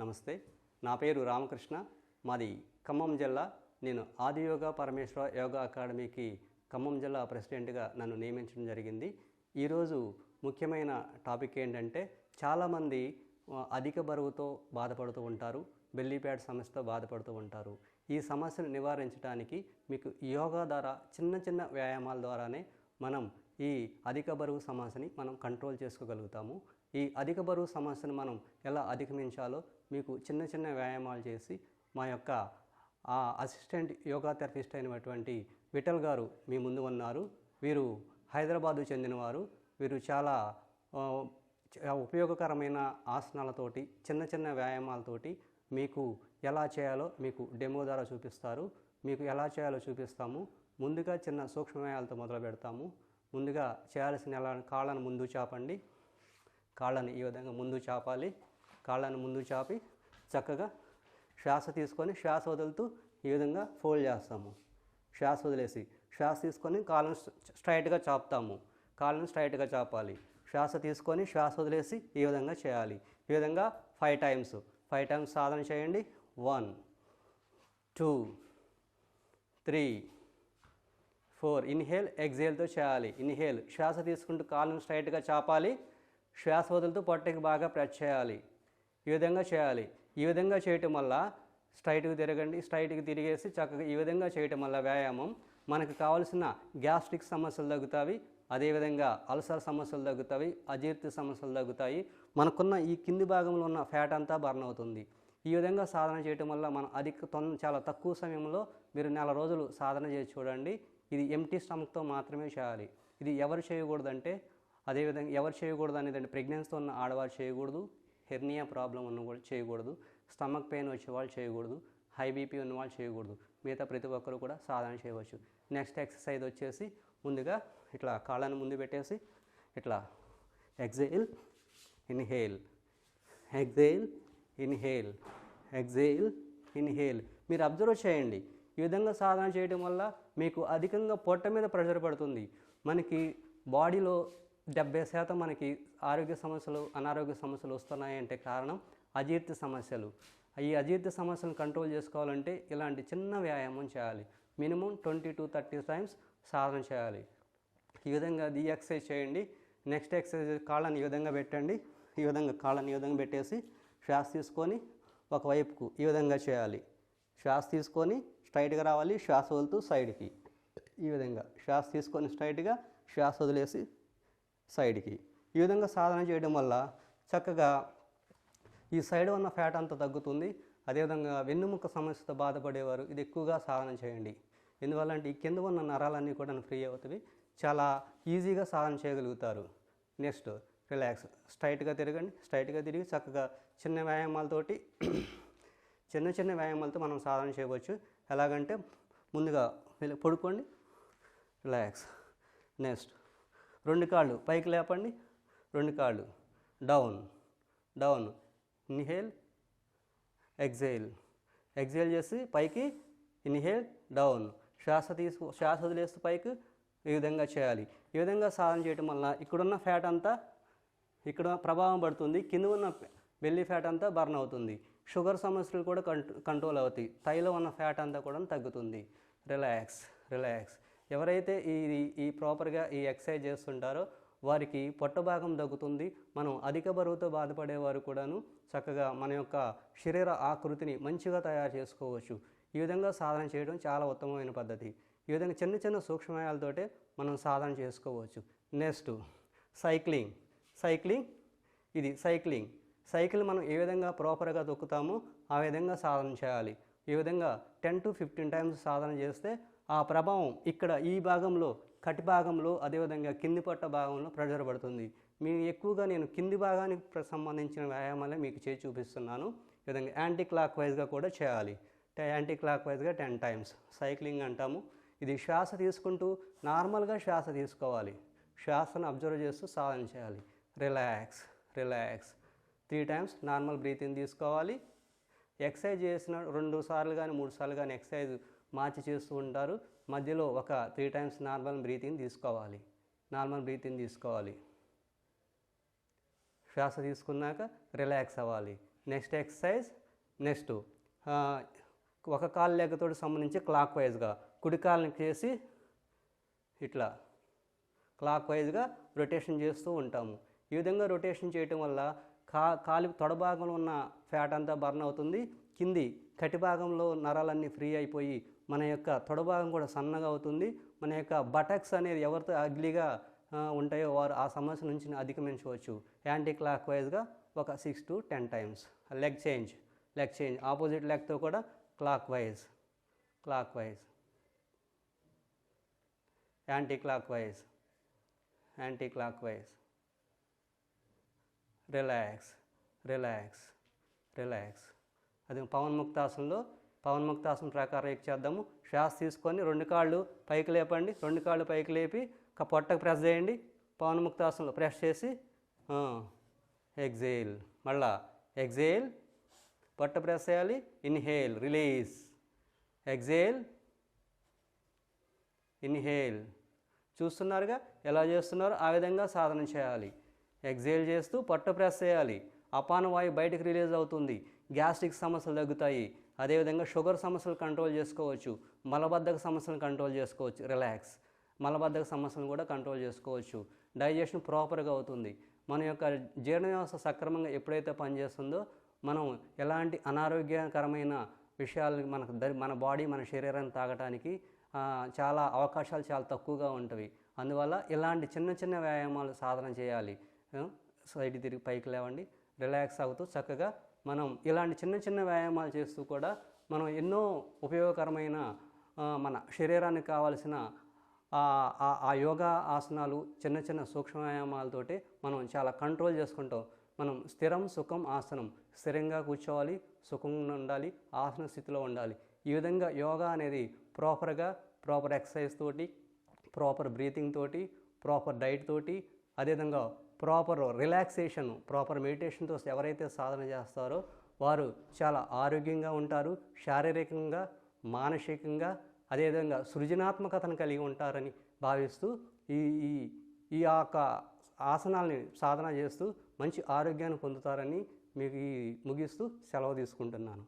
నమస్తే. నా పేరు రామకృష్ణ. మాది ఖమ్మం జిల్లా. నేను ఆదియోగ పరమేశ్వర యోగా అకాడమీకి ఖమ్మం జిల్లా ప్రెసిడెంట్గా నన్ను నియమించడం జరిగింది. ఈరోజు ముఖ్యమైన టాపిక్ ఏంటంటే చాలామంది అధిక బరువుతో బాధపడుతూ ఉంటారు బెల్లీప్యాడ్ సమస్యతో బాధపడుతూ ఉంటారు. ఈ సమస్యను నివారించడానికి మీకు యోగా ద్వారా చిన్న చిన్న వ్యాయామాల ద్వారానే మనం ఈ అధిక బరువు సమస్యని మనం కంట్రోల్ చేసుకోగలుగుతాము. ఈ అధిక బరువు సమస్యను మనం ఎలా అధిగమించాలో మీకు చిన్న చిన్న వ్యాయామాలు చేసి మా యొక్క ఆ అసిస్టెంట్ యోగా థెరపిస్ట్ అయినటువంటి విఠల్ గారు మీ ముందు ఉన్నారు. వీరు హైదరాబాదు చెందినవారు. వీరు చాలా ఉపయోగకరమైన ఆసనాలతోటి చిన్న చిన్న వ్యాయామాలతోటి మీకు ఎలా చేయాలో మీకు డెమో ద్వారా చూపిస్తారు. మీకు ఎలా చేయాలో చూపిస్తాము. ముందుగా చిన్న సూక్ష్మ వ్యాయాలతో మొదలు పెడతాము. ముందుగా చేయాల్సిన ఎలా కాళ్ళను ముందు చాపండి. కాళ్ళని ఈ విధంగా ముందు చాపాలి. కాళ్ళను ముందు చాపి చక్కగా శ్వాస తీసుకొని శ్వాస వదులుతూ ఈ విధంగా ఫోల్డ్ చేస్తాము. శ్వాస వదిలేసి శ్వాస తీసుకొని కాళ్ళను స్ట్రైట్గా చాపుతాము. కాళ్ళను స్ట్రైట్గా చాపాలి. శ్వాస తీసుకొని శ్వాస వదిలేసి ఈ విధంగా చేయాలి. ఈ విధంగా ఫైవ్ టైమ్స్. ఫైవ్ టైమ్స్ సాధన చేయండి. One two three four. Inhale ఎగ్జేల్తో చేయాలి. ఇన్హేల్ శ్వాస తీసుకుంటూ కాళ్ళను స్ట్రైట్గా చాపాలి. శ్వాస వదులుతూ పొట్టకి బాగా ప్రెస్ చేయాలి. ఈ విధంగా చేయాలి. ఈ విధంగా చేయటం వల్ల స్ట్రైట్కి తిరగండి. స్ట్రైట్కి తిరిగేసి చక్కగా ఈ విధంగా చేయటం వల్ల వ్యాయామం మనకు కావాల్సిన గ్యాస్ట్రిక్ సమస్యలు తగ్గుతాయి. అదేవిధంగా అల్సర్ సమస్యలు తగ్గుతాయి. అజీర్తి సమస్యలు తగ్గుతాయి. మనకున్న ఈ కింది భాగంలో ఉన్న ఫ్యాట్ అంతా బర్న్ అవుతుంది. ఈ విధంగా సాధన చేయటం వల్ల మనం అధిక తొందర చాలా తక్కువ సమయంలో మీరు నెల రోజులు సాధన చేసి చూడండి. ఇది ఎంటీ స్టమక్తో మాత్రమే చేయాలి. ఇది ఎవరు చేయకూడదంటే అదేవిధంగా ఎవరు చేయకూడదు అనేది ప్రెగ్నెన్స్తో ప్రెగ్నెన్సీతో ఉన్న ఆడవారు చేయకూడదు. హెర్నియా ప్రాబ్లం ఉన్న కూడా చేయకూడదు. స్టమక్ పెయిన్ వచ్చే వాళ్ళు చేయకూడదు. హై బీపీ ఉన్న వాళ్ళు చేయకూడదు. మిగతా ప్రతి ఒక్కరు కూడా సాధన చేయవచ్చు. నెక్స్ట్ ఎక్సర్సైజ్ వచ్చేసి ముందుగా ఇట్లా కాళ్ళను ముందు పెట్టేసి ఇట్లా exhale inhale. Exhale inhale. Exhale inhale. మీరు అబ్జర్వ్ చేయండి. ఈ విధంగా సాధన చేయడం వల్ల మీకు అధికంగా పొట్ట మీద ప్రెషర్ పడుతుంది. మనకి బాడీలో డెబ్బై శాతం మనకి ఆరోగ్య సమస్యలు అనారోగ్య సమస్యలు వస్తున్నాయంటే కారణం అజీర్తి సమస్యలు. ఈ అజీర్తి సమస్యలను కంట్రోల్ చేసుకోవాలంటే ఇలాంటి చిన్న వ్యాయామం చేయాలి. Minimum twenty to thirty times సాధన చేయాలి. ఈ విధంగా ఈ ఎక్సర్సైజ్ చేయండి. నెక్స్ట్ ఎక్సర్సైజ్ కాళ్ళని ఈ విధంగా పెట్టండి. ఈ విధంగా కాళ్ళని ఈ విధంగా పెట్టేసి శ్వాస తీసుకొని ఒకవైపుకు ఈ విధంగా చేయాలి. శ్వాస తీసుకొని స్ట్రైట్గా రావాలి. శ్వాస వదులుతూ సైడ్కి ఈ విధంగా శ్వాస తీసుకొని స్ట్రైట్గా శ్వాస వదిలేసి సైడ్కి. ఈ విధంగా సాధన చేయడం వల్ల చక్కగా ఈ సైడ్ ఉన్న ఫ్యాట్ అంతా తగ్గుతుంది. అదేవిధంగా వెన్నుముక్క సమస్యతో బాధపడేవారు ఇది ఎక్కువగా సాధన చేయండి. ఎందువల్ల అంటే ఈ కింద ఉన్న నరాలన్నీ కూడా ఫ్రీ అవుతాయి చాలా ఈజీగా సాధన చేయగలుగుతారు. Next relax. స్ట్రైట్గా తిరగండి. స్ట్రైట్గా తిరిగి చక్కగా చిన్న వ్యాయామాలతోటి చిన్న చిన్న వ్యాయామాలతో మనం సాధన చేయవచ్చు. ఎలాగంటే ముందుగా పడుకోండి. రిలాక్స్. నెక్స్ట్ రెండు కాళ్ళు పైకి లేపండి. రెండు కాళ్ళు down down inhale exhale exhale చేసి పైకి ఇన్హేల్ డౌన్. శ్వాస తీసుకు శ్వాస వదిలేస్తూ పైకి ఈ విధంగా చేయాలి. ఈ విధంగా సాధన చేయటం వల్ల ఇక్కడున్న ఫ్యాట్ అంతా ఇక్కడ ప్రభావం పడుతుంది. కింద ఉన్న బెల్లీ ఫ్యాట్ అంతా బర్న్ అవుతుంది. షుగర్ సమస్యలు కూడా కంట్రోల్ అవుతాయి. తైలో ఉన్న ఫ్యాట్ అంతా కూడా తగ్గుతుంది. Relax relax. ఎవరైతే ఈ ఈ ప్రాపర్గా ఈ ఎక్సర్సైజ్ చేస్తుంటారో వారికి పొట్ట భాగం మనం అధిక బరువుతో బాధపడేవారు కూడాను చక్కగా మన యొక్క శరీర ఆకృతిని మంచిగా తయారు చేసుకోవచ్చు. ఈ విధంగా సాధన చేయడం చాలా ఉత్తమమైన పద్ధతి. ఈ విధంగా చిన్న చిన్న సూక్ష్మయాలతోటే మనం సాధన చేసుకోవచ్చు. Next cycling. సైక్లింగ్ ఇది సైక్లింగ్. సైకిల్ మనం ఏ విధంగా ప్రాపర్గా తొక్కుతామో ఆ విధంగా సాధన చేయాలి. ఈ విధంగా టెన్ టు ఫిఫ్టీన్ టైమ్స్ సాధన చేస్తే ఆ ప్రభావం ఇక్కడ ఈ భాగంలో కటి భాగంలో అదేవిధంగా కింది పట్ట భాగంలో ప్రెషర్ పడుతుంది మీ ఎక్కువగా నేను కింది భాగానికి సంబంధించిన వ్యాయామాలే మీకు చేసి చూపిస్తున్నాను. ఈ విధంగా యాంటీ క్లాక్ వైజ్గా కూడా చేయాలి. యాంటీ క్లాక్ వైజ్గా టెన్ టైమ్స్. సైక్లింగ్ అంటాము. ఇది శ్వాస తీసుకుంటూ నార్మల్గా శ్వాస తీసుకోవాలి. శ్వాసను అబ్జర్వ్ చేస్తూ సాధన చేయాలి. Relax relax. Three times normal breathing తీసుకోవాలి. ఎక్సర్సైజ్ చేసిన రెండు సార్లు కానీ మూడు సార్లు కానీ ఎక్సర్సైజ్ మార్చి చేస్తూ ఉంటారు. మధ్యలో ఒక త్రీ టైమ్స్ నార్మల్ బ్రీతింగ్ తీసుకోవాలి. నార్మల్ బ్రీతింగ్ తీసుకోవాలి. శ్వాస తీసుకున్నాక రిలాక్స్ అవ్వాలి. నెక్స్ట్ ఎక్సర్సైజ్ నెక్స్ట్ ఒక కాలు లెగ్గతో సంబంధించి క్లాక్ వైజ్గా కుడి కాలుని చేసి ఇట్లా క్లాక్ వైజ్గా రొటేషన్ చేస్తూ ఉంటాము. ఈ విధంగా రొటేషన్ చేయటం వల్ల కా కాలి తొడ భాగంలో ఉన్న ఫ్యాట్ అంతా బర్న్ అవుతుంది. కింది కటి భాగంలో నరాలన్నీ ఫ్రీ అయిపోయి మన యొక్క తొడభాగం కూడా సన్నగా అవుతుంది. మన యొక్క బటక్స్ అనేది ఎవరితో అగ్లీగా ఉంటాయో వారు ఆ సమస్య నుంచి అధిగమించవచ్చు. యాంటీ క్లాక్ వైజ్గా ఒక six to ten times leg change leg change opposite లెగ్తో కూడా clockwise clockwise anticlockwise anticlockwise relax relax relax అది పవన్ ముక్తాసనంలో పవన్ ముక్తాసనం ప్రకారం ఎక్ చేద్దాము. శ్వాస తీసుకొని రెండు కాళ్ళు పైకి లేపండి. రెండు కాళ్ళు పైకి లేపి పొట్టకు ప్రెస్ చేయండి. పవన్ ముక్తాసనంలో ప్రెస్ చేసి ఎగ్జేల్. మళ్ళా ఎగ్జేల్ పొట్ట ప్రెస్ చేయాలి. Inhale release. Exhale inhale. చూస్తున్నారుగా? ఎలా చేస్తున్నారో ఆ విధంగా సాధన చేయాలి. ఎగ్జేల్ చేస్తూ పొట్ట ప్రెస్ చేయాలి. అపాన వాయు బయటకు రిలీజ్ అవుతుంది. గ్యాస్ట్రిక్ సమస్యలు తగ్గుతాయి. అదేవిధంగా షుగర్ సమస్యలు కంట్రోల్ చేసుకోవచ్చు మలబద్ధక సమస్యలను కంట్రోల్ చేసుకోవచ్చు రిలాక్స్. మలబద్ధక సమస్యలను కూడా కంట్రోల్ చేసుకోవచ్చు. డైజెషన్ ప్రాపర్గా అవుతుంది. మన యొక్క జీర్ణ వ్యవస్థ సక్రమంగా ఎప్పుడైతే పనిచేస్తుందో మనం ఎలాంటి అనారోగ్యకరమైన విషయాలు మనకు మన బాడీ మన శరీరాన్ని తాగటానికి చాలా అవకాశాలు చాలా తక్కువగా ఉంటవి. అందువల్ల ఇలాంటి చిన్న చిన్న వ్యాయామాలు సాధన చేయాలి. సైడ్ తిరిగి పైకి లేవండి. రిలాక్స్ అవుతూ చక్కగా మనం ఇలాంటి చిన్న చిన్న వ్యాయామాలు చేస్తూ కూడా మనం ఎన్నో ఉపయోగకరమైన మన శరీరానికి కావాల్సిన ఆ ఆ యోగా ఆసనాలు చిన్న చిన్న సూక్ష్మ వ్యాయామాలతోటి మనం చాలా కంట్రోల్ చేసుకుంటాం. మనం స్థిరం సుఖం ఆసనం స్థిరంగా కూర్చోవాలి సుఖంగా ఉండాలి ఆసన స్థితిలో ఉండాలి. ఈ విధంగా యోగా అనేది ప్రాపర్గా ప్రాపర్ ఎక్సర్సైజ్ తోటి ప్రాపర్ బ్రీతింగ్ తోటి ప్రాపర్ డైట్ తోటి అదేవిధంగా ప్రాపర్ రిలాక్సేషన్ ప్రాపర్ మెడిటేషన్తో ఎవరైతే సాధన చేస్తారో వారు చాలా ఆరోగ్యంగా ఉంటారు శారీరకంగా మానసికంగా అదేవిధంగా సృజనాత్మకతను కలిగి ఉంటారని భావిస్తూ ఈ ఈ ఈ యొక్క ఆసనాల్ని సాధన చేస్తూ మంచి ఆరోగ్యాన్ని పొందుతారని మీకు ఈ ముగిస్తూ సెలవు తీసుకుంటున్నాను.